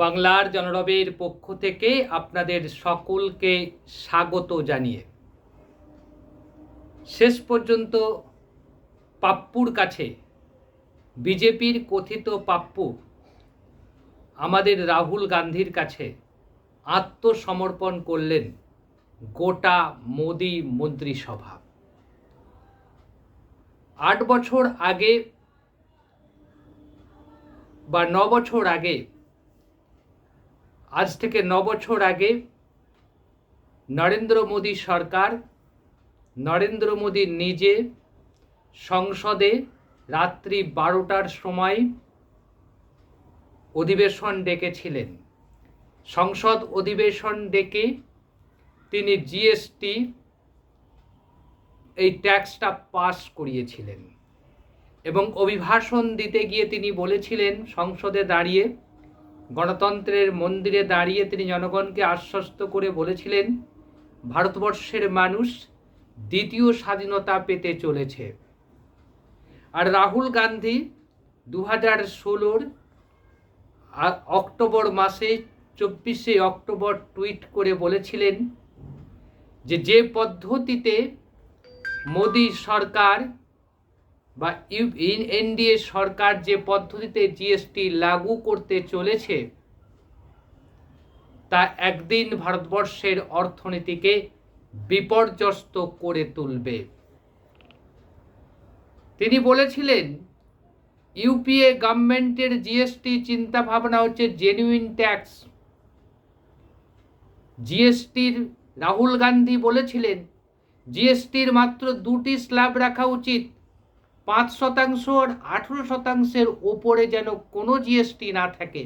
বাংলার জনরবের পক্ষ থেকে আপনাদের সকলকে স্বাগত জানিয়ে। শেষ পর্যন্ত পাপ্পুর কাছে বিজেপির কথিত পাপ্পু, আমাদের রাহুল গান্ধীর কাছে আত্মসমর্পণ করলেন গোটা মোদি মন্ত্রিসভা। আট বছর আগে বা ন বছর আগে আজ থেকে ন বছর আগে নরেন্দ্র মোদী সরকার নরেন্দ্র মোদী নিজে সংসদে রাত্রি বারোটার সময় অধিবেশন ডেকেছিলেন। সংসদ অধিবেশন ডেকে তিনি জিএসটি এই ট্যাক্সটা পাস করিয়েছিলেন এবং অভিভাষণ দিতে গিয়ে তিনি বলেছিলেন, সংসদে দাঁড়িয়ে গণতন্ত্রের মন্দিরে দাঁড়িয়ে তিনি জনগণকে আশ্বস্ত করে বলেছিলেন, ভারতবর্ষের মানুষ দ্বিতীয় স্বাধীনতা পেতে চলেছে। আর রাহুল গান্ধী দু হাজার ষোলোর অক্টোবর মাসে চব্বিশে অক্টোবর টুইট করে বলেছিলেন যে যে পদ্ধতিতে মোদী সরকার বা এনডিএ সরকার যে পদ্ধতিতে জিএসটি লাগু করতে চলেছে, তা একদিন ভারতবর্ষের অর্থনীতিকে বিপর্যস্ত করে তুলবে। তিনি বলেছিলেন ইউপিএ গভর্নমেন্টের জিএসটি চিন্তা ভাবনা হচ্ছে জেনুইন ট্যাক্স জিএসটির রাহুল গান্ধী বলেছিলেন জিএসটির মাত্র দুটি স্ল্যাব রাখা উচিত। পাঁচ শতাংশ আর আঠেরো শতাংশের ওপরে যেন কোনো জিএসটি না থাকে।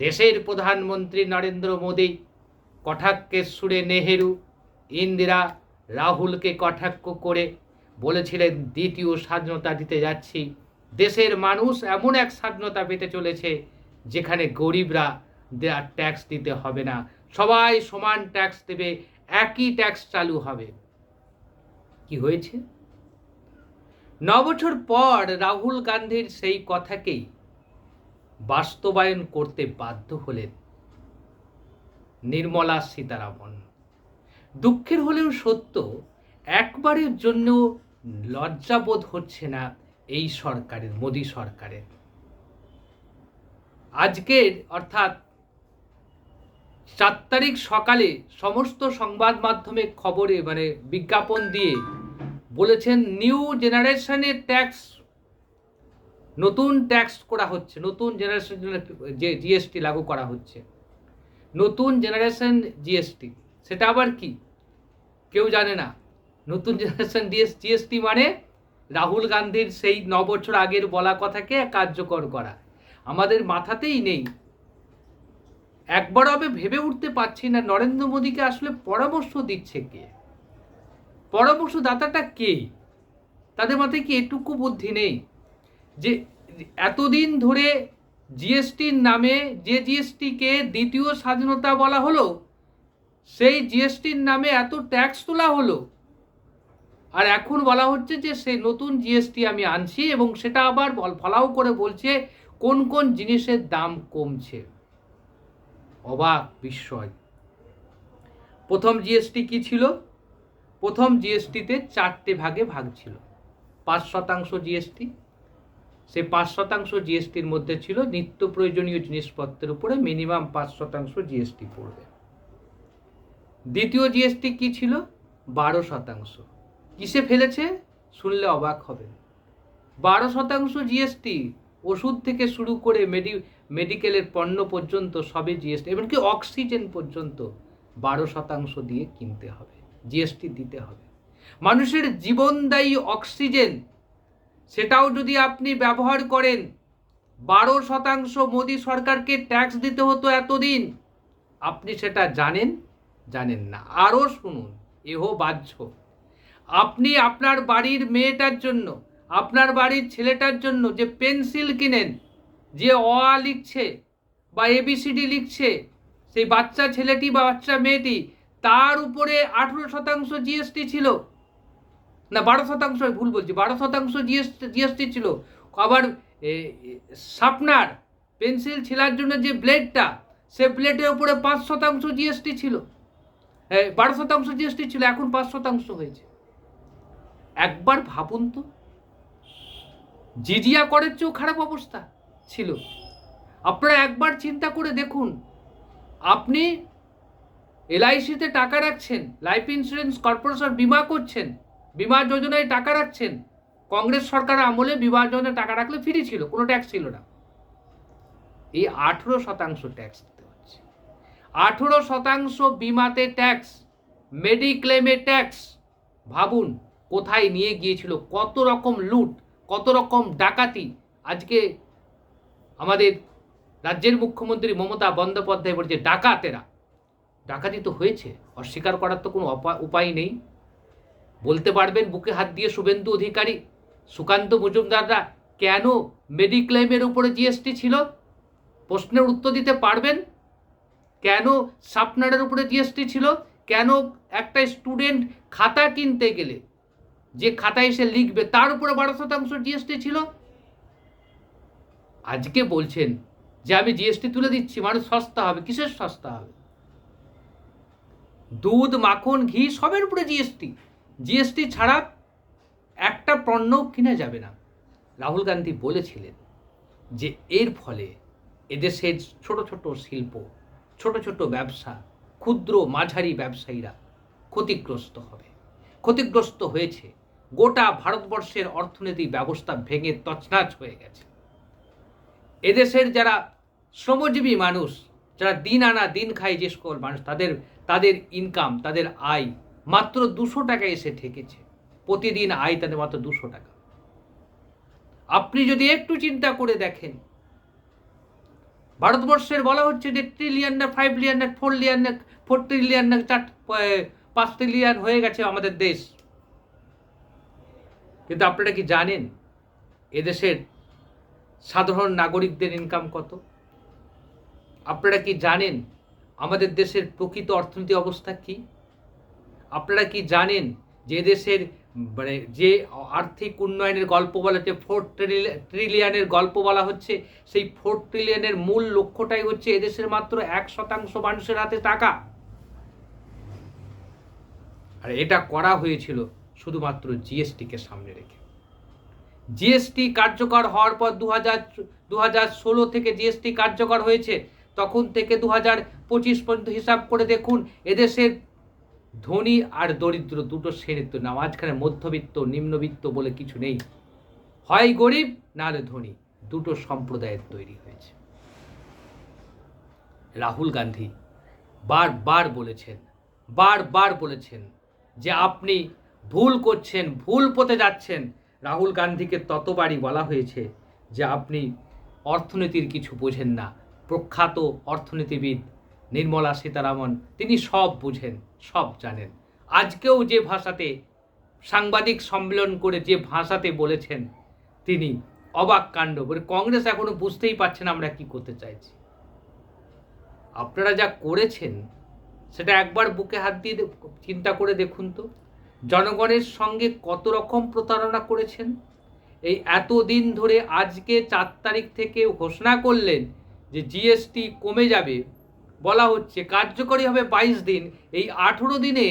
দেশের প্রধানমন্ত্রী নরেন্দ্র মোদী কটাক্ষের সুরে নেহেরু, ইন্দিরা, রাহুলকে কটাক্ষ করে বলেছিলেন, দ্বিতীয় স্বাধীনতা দিতে যাচ্ছি। দেশের মানুষ এমন এক স্বাধীনতা পেতে চলেছে, যেখানে গরিবরা দেওয়ার ট্যাক্স দিতে হবে না। সবাই সমান ট্যাক্স দেবে, একই ট্যাক্স চালু হবে। কি হয়েছে? ন বছর পর রাহুল গান্ধীর সেই কথাকেই বাস্তবায়ন করতে বাধ্য হলেন নির্মলা সীতারামন। দুঃখের হলেও সত্য, একবারের জন্য লজ্জাবোধ হচ্ছে না এই সরকারের, মোদী সরকারের। আজকের অর্থাৎ চার তারিখ সকালে সমস্ত সংবাদ মাধ্যমে খবরে মানে বিজ্ঞাপন দিয়ে বলেছেন নিউ জেনারেশনের ট্যাক্স নতুন ট্যাক্স করা হচ্ছে, নতুন জেনারেশন যে জিএসটি লাগু করা হচ্ছে। নতুন জেনারেশন জিএসটি সেটা আবার কি? কেউ জানে না। নতুন জেনারেশন জিএসটি মানে রাহুল গান্ধীর সেই ন বছর আগের বলা কথাকে কার্যকর করা। আমাদের মাথাতেই নেই। একবার হবে ভেবে উঠতে পারছি না, নরেন্দ্র মোদীকে আসলে পরামর্শ দিচ্ছে কে? পরামর্শদাতাটা কে? তাদের মাথায় কি এটুকু বুদ্ধি নেই? যে এতদিন ধরে জিএসটির নামে যে জিএসটিকে দ্বিতীয় স্বাধীনতা বলা হলো, সেই জিএসটির নামে এত ট্যাক্স তোলা হলো। আর এখন বলা হচ্ছে যে সে নতুন জিএসটি আমি আনছি এবং সেটা আবার ফলাও করে বলছে কোন কোন জিনিসের দাম কমছে। অবাক বিস্ময়। প্রথম জিএসটি কি ছিল? প্রথম জিএসটিতে চারটে ভাগে ভাগ ছিল। পাঁচ শতাংশ জিএসটি। সে পাঁচ শতাংশ জিএসটির মধ্যে ছিল নিত্য প্রয়োজনীয় জিনিসপত্রের উপরে মিনিমাম পাঁচ শতাংশ জিএসটি পড়বে। দ্বিতীয় জিএসটি কি ছিল? বারো শতাংশ। কিসে ফেলেছে? শুনলে অবাক হবে বারো শতাংশ জিএসটি ওষুধ থেকে শুরু করে মেডি, মেডিকেলের পণ্য পর্যন্ত সবে জিএসটি, এমনকি অক্সিজেন পর্যন্ত বারো শতাংশ দিয়ে কিনতে হবে। জিএসটি দিতে হবে। মানুষের জীবনদায়ী অক্সিজেন, সেটাও যদি আপনি ব্যবহার করেন, বারো শতাংশ মোদী সরকারকে ট্যাক্স দিতে হতো এতদিন। আপনি সেটা জানেন? জানেন না। আরও শুনুন, এহ বাহ্য। আপনি আপনার বাড়ির মেয়েটার জন্য, আপনার বাড়ির ছেলেটার জন্য যে পেন্সিল কিনেন, যে অ লিখছে বা এবিসিডি লিখছে, সেই বাচ্চা ছেলেটি বা বাচ্চা মেয়েটি তার উপরে আঠেরো শতাংশ জিএসটি ছিল। না, বারো শতাংশ ভুল বলছি, বারো শতাংশ জিএসটি জিএসটি ছিল। আবার শার্পনার পেন্সিল ছেলার জন্য যে ব্লেডটা, সে ব্লেডের উপরে পাঁচ শতাংশ জিএসটি ছিল। বারো শতাংশ জিএসটি ছিল, এখন পাঁচ শতাংশ হয়েছে। একবার ভাবুন তো, জিজিয়া করের চেয়েও খারাপ অবস্থা ছিল। আপনারা একবার চিন্তা করে দেখুন, আপনি এলআইসিতে টাকা রাখছেন লাইফ ইন্স্যুরেন্স কর্পোরেশন বিমা করছেন, বিমা যোজনায় টাকা রাখছেন, কংগ্রেস সরকার আমলে বিমা যোজনায় টাকা রাখলে ফ্রি ছিল, কোনো ট্যাক্স ছিল না। এই আঠেরো শতাংশ ট্যাক্স দিতে হচ্ছে। আঠেরো শতাংশ বিমাতে ট্যাক্স মেডিক্লেমে ট্যাক্স ভাবুন, কোথায় নিয়ে গিয়েছিল, কত রকম লুট, কত রকম ডাকাতি। আজকে আমাদের রাজ্যের মুখ্যমন্ত্রী মমতা বন্দ্যোপাধ্যায় বলছে, ডাকাতেরা। ডাকাতি তো হয়েছে, অস্বীকার করার তো কোনো উপায় নেই। বলতে পারবেন বুকে হাত দিয়ে শুভেন্দু অধিকারী, সুকান্ত মজুমদাররা কেন মেডিক্লেমের উপরে জিএসটি ছিল? প্রশ্নের উত্তর দিতে পারবেন? কেন সাপনারের উপরে জিএসটি ছিল? কেন একটা স্টুডেন্ট খাতা কিনতে গেলে, যে খাতায় এসে লিখবে, তার উপরে বারো শতাংশ জিএসটি ছিল? আজকে বলছেন যে আমি জিএসটি তুলে দিচ্ছি, মানুষ সস্তা হবে, কিসের সস্তা হবে? দুধ, মাখন, ঘি সবের উপরে জিএসটি জিএসটি ছাড়া একটা পণ্য কিনা যাবে না। রাহুল গান্ধী বলেছিলেন যে এর ফলে এদেশের ছোট ছোট শিল্প, ছোট ছোট ব্যবসা, ক্ষুদ্র মাঝারি ব্যবসায়ীরা ক্ষতিগ্রস্ত হবে। ক্ষতিগ্রস্ত হয়েছে। গোটা ভারতবর্ষের অর্থনৈতিক ব্যবস্থা ভেঙে তছনাছ হয়ে গেছে। এদেশের যারা শ্রমজীবী মানুষ যারা দিন আনা, দিন খায় যে সকল মানুষ, তাদের তাদের ইনকাম তাদের আয় মাত্র দুশো টাকা এসে ঠেকেছে। প্রতিদিন আয় তাদের মাত্র দুশো টাকা। আপনি যদি একটু চিন্তা করে দেখেন, ভারতবর্ষের বলা হচ্ছে যে ট্রিলিয়ন না ফাইভ লিয়ন না ফোর লিয়ন না ফোর ট্রিলিয়ন না চার পাঁচ ট্রিলিয়ন হয়ে গেছে আমাদের দেশ। কিন্তু আপনারা কি জানেন, এদেশের সাধারণ নাগরিকদের ইনকাম কত? আপনারা কি জানেন আমাদের দেশের প্রকৃত অর্থনৈতিক অবস্থা কি? আপনারা কি জানেন যে দেশের মানে যে আর্থিক উন্নয়নের গল্প বলা হচ্ছে ফোর ট্রিলিয়নের গল্প বলা হচ্ছে, সেই ফোর ট্রিলিয়নের মূল লক্ষ্যটাই হচ্ছে এদেশের মাত্র এক শতাংশ মানুষের হাতে টাকা। আর এটা করা হয়েছিল শুধুমাত্র জিএসটিকে সামনে রেখে। জিএসটি কার্যকর হওয়ার পর দু হাজার দু হাজার ষোলো থেকে জিএসটি কার্যকর হয়েছে। তখন থেকে দু হাজার পঁচিশ পর্যন্ত হিসাব করে দেখুন, এদেশের ধনী আর দরিদ্র দুটো শ্রেণির তো না মাঝখানে মধ্যবিত্ত, নিম্নবিত্ত বলে কিছু নেই। হয় গরিব, না হলে ধনী। দুটো সম্প্রদায়ের তৈরি হয়েছে। রাহুল গান্ধী বারবার বলেছেন বারবার বলেছেন যে আপনি ভুল করছেন, ভুল পথে যাচ্ছেন। রাহুল গান্ধীকে ততবারই বলা হয়েছে যে আপনি অর্থনীতির কিছু বোঝেন না। প্রখ্যাত অর্থনীতিবিদ নির্মলা সীতারামন, তিনি সব বুঝেন, সব জানেন। আজকেও যে ভাষাতে সাংবাদিক সম্মেলন করে যে ভাষাতে বলেছেন, তিনি অবাক কাণ্ড বলে কংগ্রেস এখনও বুঝতেই পারছে না আমরা কি করতে চাইছি। আপনারা যা করেছেন, সেটা একবার বুকে হাত দিয়ে চিন্তা করে দেখুন তো। জনগণের সঙ্গে কত রকম প্রতারণা করেছেন? এই এতদিন ধরে আজকে চার তারিখ থেকে ঘোষণা করলেন যে জিএসটি কমে যাবে, বলা হচ্ছে কার্যকরী হবে বাইশ দিন। এই আঠেরো দিনে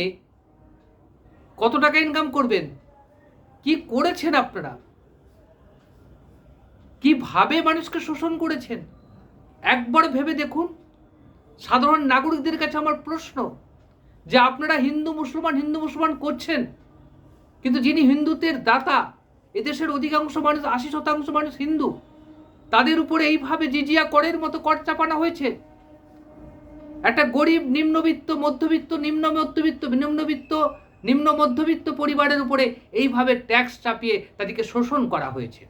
কত টাকা ইনকাম করবেন? কি করেছেন আপনারা? কীভাবে মানুষকে শোষণ করেছেন? একবার ভেবে দেখুন। সাধারণ নাগরিকদের কাছে আমার প্রশ্ন, যে আপনারা হিন্দু, মুসলমান হিন্দু, মুসলমান করছেন, কিন্তু যিনি হিন্দুদের দাতা, এদেশের অধিকাংশ মানুষ, আশি শতাংশ মানুষ হিন্দু তাদের উপরে এইভাবে জিজিয়া করের মতো কর চাপানো হয়েছে। একটা গরিব, নিম্নবিত্ত, মধ্যবিত্ত, নিম্ন মধ্যবিত্ত, নিম্নবিত্ত, নিম্ন মধ্যবিত্ত পরিবারের উপরে এইভাবে ট্যাক্স চাপিয়ে তাদেরকে শোষণ করা হয়েছে।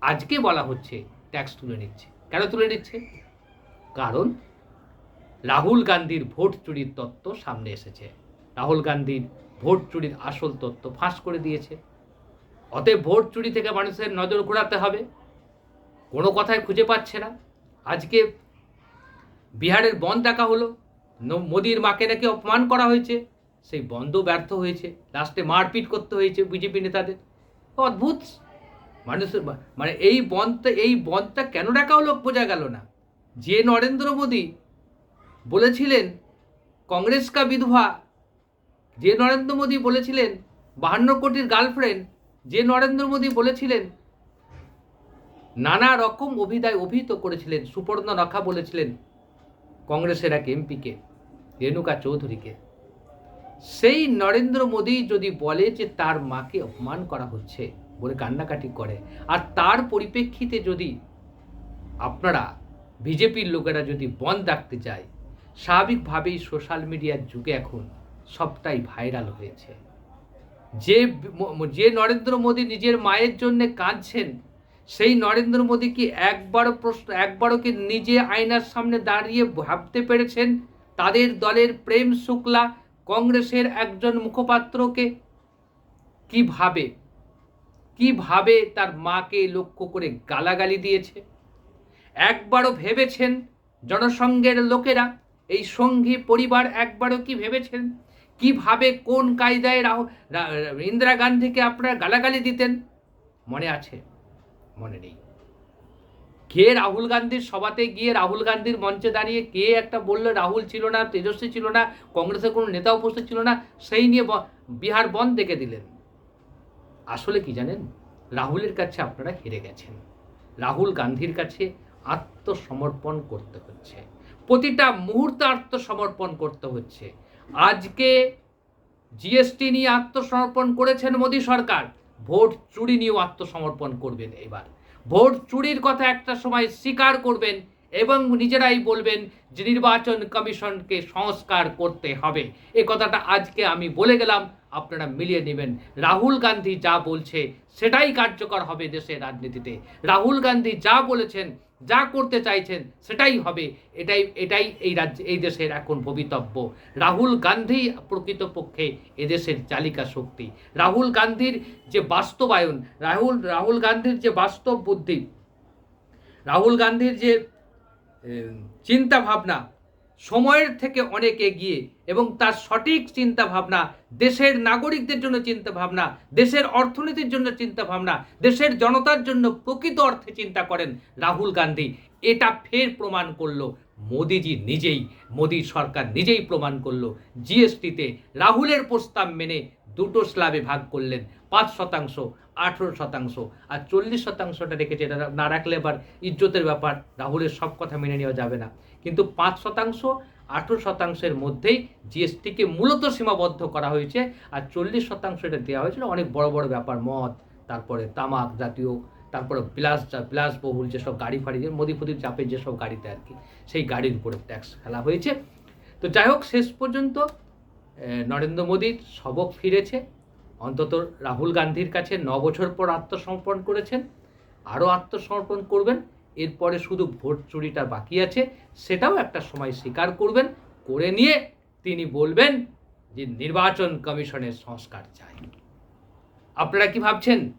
আজকে বলা হচ্ছে ট্যাক্স তুলে নিচ্ছে। কেন তুলে নিচ্ছে? কারণ রাহুল গান্ধীর ভোট চুরির তত্ত্ব সামনে এসেছে। রাহুল গান্ধীর ভোট চুরির আসল তত্ত্ব ফাঁস করে দিয়েছে। অতএব ভোট চুরি থেকে মানুষের নজর ঘোরাতে হবে। কোনো কথাই খুঁজে পাচ্ছে না। আজকে বিহারের বন্ধ ডাকা হলো। মোদির মাকে নাকি অপমান করা হয়েছে। সেই বন্ধ ব্যর্থ হয়েছে। লাস্টে মারপিট করতে হয়েছে বিজেপি নেতাদের। অদ্ভুত। মানুষের মানে এই বনটা এই বনটা কেন ডাকা হলো বোঝা গেল না। যে নরেন্দ্র মোদী বলেছিলেন, কংগ্রেস কা বিধবা, যে নরেন্দ্র মোদী বলেছিলেন, বাহান্ন কোটির গার্লফ্রেন্ড, যে নরেন্দ্র মোদী বলেছিলেন নানা রকম অভিদায় অভিহিত করেছিলেন, সুপর্ণ রখা বলেছিলেন কংগ্রেসের এক এমপিকে, রেণুকা চৌধুরীকে। সেই নরেন্দ্র মোদী যদি বলে যে তার মাকে অপমান করা হচ্ছে বলে কান্নাকাটি করে, আর তার পরিপ্রেক্ষিতে যদি আপনারা বিজেপির লোকেরা যদি বন্ধ রাখতে চায় স্বাভাবিকভাবেই সোশ্যাল মিডিয়ার যুগে এখন সবটাই ভাইরাল হয়েছে। যে যে নরেন্দ্র মোদী নিজের মায়ের জন্য কাঁদছেন সেই নরেন্দ্র মোদী কি একবারও প্রশ্ন, একবারও কি নিজে আয়নার সামনে দাঁড়িয়ে ভাবতে পেরেছেন? তাদের দলের প্রেম শুক্লা কংগ্রেসের একজন মুখপাত্রকে কীভাবে কীভাবে তার মাকে লক্ষ্য করে গালাগালি দিয়েছে? একবারও ভেবেছেন জনসংঘের লোকেরা? এই সঙ্ঘী পরিবার একবারও কি ভেবেছেন? কীভাবে, কোন কায়দায় রাহু, রা- ইন্দিরা গান্ধীকে আপনারা গালাগালি দিতেন? মনে আছে। মনে নেই। কে রাহুল গান্ধীর সভাতে গিয়ে রাহুল গান্ধীর মঞ্চে দাঁড়িয়ে কে একটা বলল রাহুল ছিল না, তেজস্বী ছিল না, কংগ্রেসের কোনো নেতা উপস্থিত ছিল না, সেই নিয়ে বিহার বন্ধ দেখে দিলেন। আসলে কি জানেন? রাহুলের কাছে আপনারা হেরে গেছেন। রাহুল গান্ধীর কাছে আত্মসমর্পণ করতে হচ্ছে। প্রতিটা মুহূর্তে আত্মসমর্পণ করতে হচ্ছে। আজকে জিএসটি নিয়ে আত্মসমর্পণ করেছেন মোদী সরকার। ভোট চুরি নিয়েও আত্মসমর্পণ করবেন এবার। ভোট চুরির কথা একটা সময় স্বীকার করবেন এবং নিজেরাই বলবেন যে নির্বাচন কমিশনকে সংস্কার করতে হবে। এ কথাটা আজকে আমি বলে গেলাম, আপনারা মিলিয়ে নেবেন। রাহুল গান্ধী যা বলছে, সেটাই কার্যকর হবে দেশের রাজনীতিতে। রাহুল গান্ধী যা বলেছেন যা করতে চাইছেন সেটাই হবে। এটাই এটাই এই রাজ্য, এই দেশের এখন ভবিতব্য। রাহুল গান্ধী প্রকৃতপক্ষে এদেশের চালিকা শক্তি। রাহুল গান্ধীর যে বাস্তবায়ন, রাহুল রাহুল গান্ধীর যে বাস্তব বুদ্ধি, রাহুল গান্ধীর যে চিন্তা ভাবনা সময়ের থেকে অনেক এগিয়ে এবং তার সঠিক চিন্তা ভাবনা দেশের নাগরিকদের জন্য চিন্তা ভাবনা দেশের অর্থনীতির জন্য চিন্তা ভাবনা দেশের জনতার জন্য প্রকৃত অর্থে চিন্তা করেন রাহুল গান্ধী। এটা ফের প্রমাণ করল মোদিজি নিজেই, মোদি সরকার নিজেই প্রমাণ করল। জিএসটিতে রাহুলের প্রস্তাব মেনে দুটো স্ল্যাবে ভাগ করলেন, পাঁচ শতাংশ, আঠেরো শতাংশ আর চল্লিশ শতাংশটা রেখেছে। এটা না রাখলে এবার ইজ্জতের ব্যাপার, রাহুলের সব কথা মেনে নেওয়া যাবে না। কিন্তু পাঁচ শতাংশ, আঠেরো শতাংশের মধ্যেই জিএসটিকে মূলত সীমাবদ্ধ করা হয়েছে আর চল্লিশ শতাংশ এটা দেওয়া হয়েছিল অনেক বড় বড় ব্যাপার, মদ, তারপরে তামাক জাতীয়, তারপরে বিলাস বিলাসবহুল যেসব গাড়ি ফাড়ি মোদি ফদির চাপে যেসব গাড়িতে আর কি, সেই গাড়ির উপরে ট্যাক্স ফেলা হয়েছে। তো যাই হোক, শেষ পর্যন্ত নরেন্দ্র মোদীর সবক ফিরেছে। অন্তত রাহুল গান্ধীর কাছে ন বছর পর আত্মসমর্পণ করেছেন। আরও আত্মসমর্পণ করবেন। এরপরে শুধু ভোট চুরিটা বাকি আছে, সেটাও একটা সময় স্বীকার করবেন, করে নিয়ে তিনি বলবেন যে নির্বাচন কমিশনের সংস্কার চাই। আপনারা কি ভাবছেন?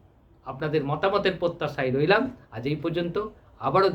আপনাদের মতামতের প্রত্যাশায় রইলাম। আজ এই পর্যন্ত। আবারও